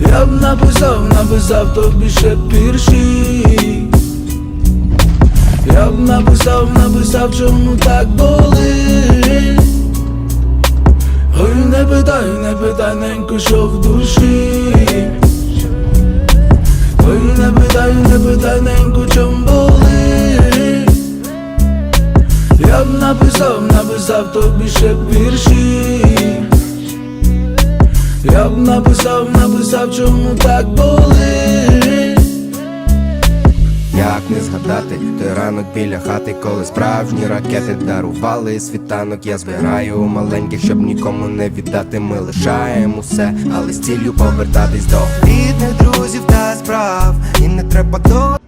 Я б написав, написав тобі ще вірші Я б написав, написав, чому так болить Ой, не питай, не питай, ненько, що в душі питай, не питай, ненько, чому болить Я б написав, написав тобі ще вірші Я б написав, написав, чому так болить Як не згадати той ранок біля хати, коли справжні ракети дарували світанок. Я збираю маленьких, щоб нікому не віддати. Ми лишаємо усе, але з ціллю повертатись до рідних друзів та справ. І не треба до